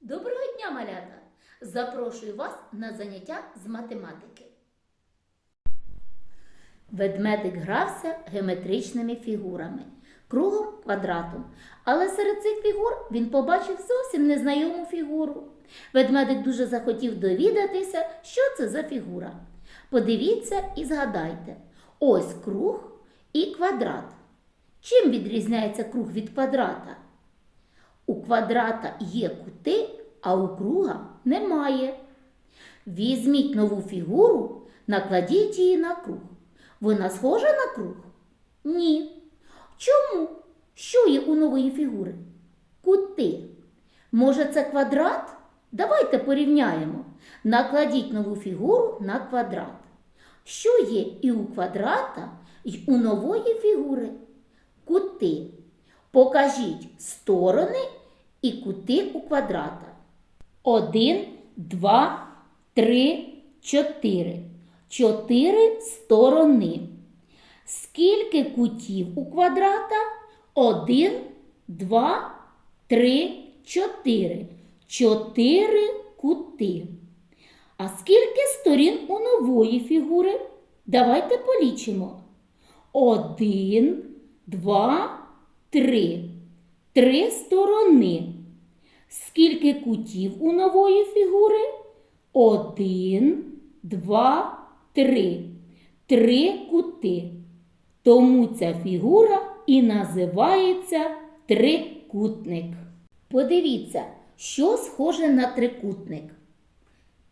Доброго дня, малята! Запрошую вас на заняття з математики. Ведмедик грався геометричними фігурами, кругом квадратом. Але серед цих фігур він побачив зовсім незнайому фігуру. Ведмедик дуже захотів довідатися, що це за фігура. Подивіться і згадайте: ось круг і квадрат. Чим відрізняється круг від квадрата? У квадрата є кути, а у круга немає. Візьміть нову фігуру, накладіть її на круг. Вона схожа на круг? Ні. Чому? Що є у нової фігури? Кути. Може, це квадрат? Давайте порівняємо. Накладіть нову фігуру на квадрат. Що є і у квадрата, і у нової фігури? Кути. Покажіть сторони і кути у квадрата. Один, два, три, чотири. Чотири сторони. Скільки кутів у квадрата? Один, два, три, чотири. Чотири кути. А скільки сторін у нової фігури? Давайте полічимо. Один, два, три. Три сторони. Скільки кутів у нової фігури? Один, два, три. Три кути. Тому ця фігура і називається трикутник. Подивіться, що схоже на трикутник.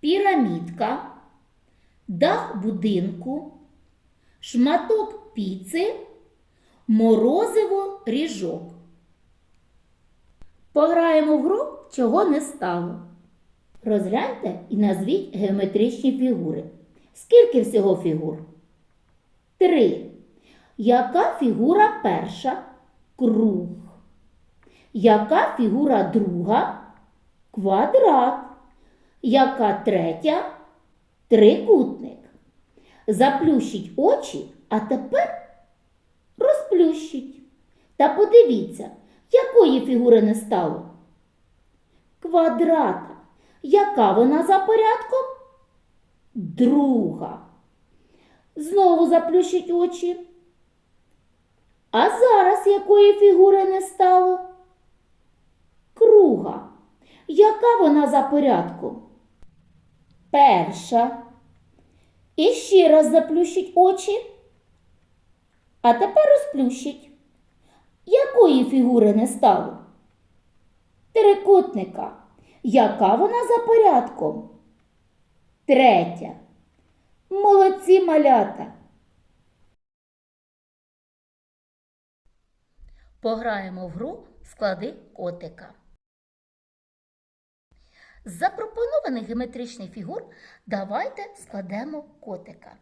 Пірамідка, дах будинку, шматок піци, морозиво ріжок. Пограємо в гру, чого не стало. Розгляньте і назвіть геометричні фігури. Скільки всього фігур? Три. Яка фігура перша? Круг. Яка фігура друга? Квадрат. Яка третя? Трикутник. Заплющіть очі, а тепер розплющіть. Та подивіться, якої фігури не стало? Квадрата. Яка вона за порядком? Друга. Знову заплющіть очі. А зараз якої фігури не стало? Круга. Яка вона за порядком? Перша. І ще раз заплющіть очі. А тепер розплющіть. Якої фігури не стало? Трикутника. Яка вона за порядком? Третя. Молодці малята. Пограємо в гру склади котика. З запропонованих геометричних фігур давайте складемо котика.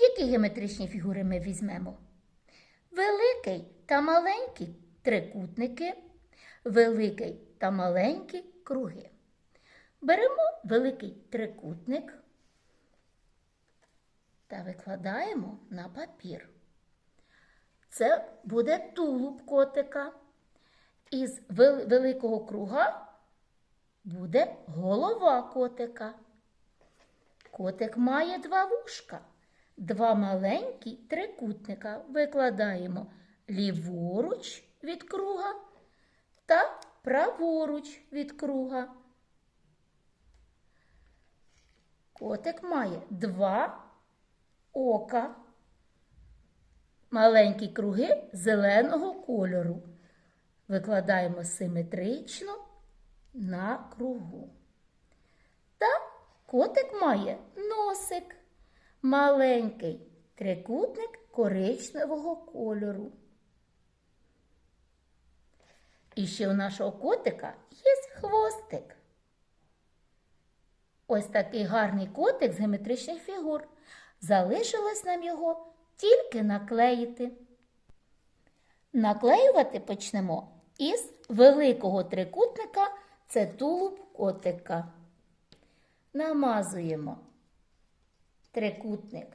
Які геометричні фігури ми візьмемо? Великий та маленький трикутники, великий та маленькі круги. Беремо великий трикутник та викладаємо на папір. Це буде тулуб котика. Із великого круга буде голова котика. Котик має два вушка, два маленькі трикутника. Викладаємо ліворуч від круга та праворуч від круга. Котик має два ока, маленькі круги зеленого кольору. Викладаємо симетрично на кругу. Та котик має носик, маленький трикутник коричневого кольору. І ще у нашого котика є хвостик. Ось такий гарний котик з геометричних фігур. Залишилось нам його тільки наклеїти. Наклеювати почнемо із великого трикутника це тулуб котика. Намазуємо трикутник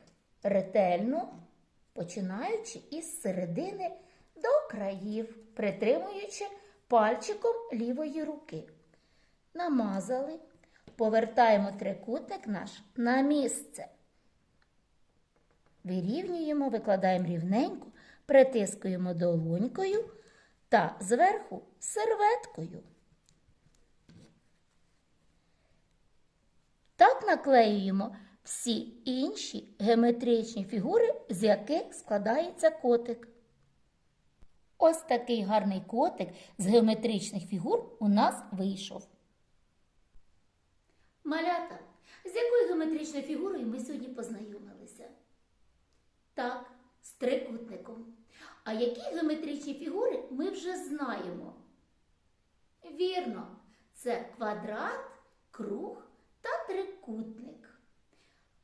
ретельно, починаючи із середини до країв, притримуючи пальчиком лівої руки. намазали. Повертаємо трикутник наш на місце. Вирівнюємо, викладаємо рівненько, притискуємо долонькою та зверху серветкою. Так наклеюємо всі інші геометричні фігури, з яких складається котик. Ось такий гарний котик з геометричних фігур у нас вийшов. Малята, з якою геометричною фігурою ми сьогодні познайомилися? Так, з трикутником. А які геометричні фігури ми вже знаємо? Вірно, це квадрат, круг та трикутник.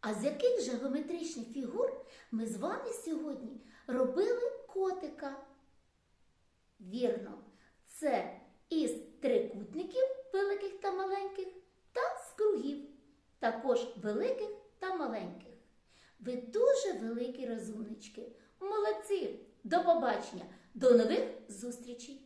А з яких же геометричних фігур ми з вами сьогодні робили котика? Вірно, це із трикутників великих та маленьких та з кругів, також великих та маленьких. Ви дуже великі розумнички. Молодці! До побачення! До нових зустрічей!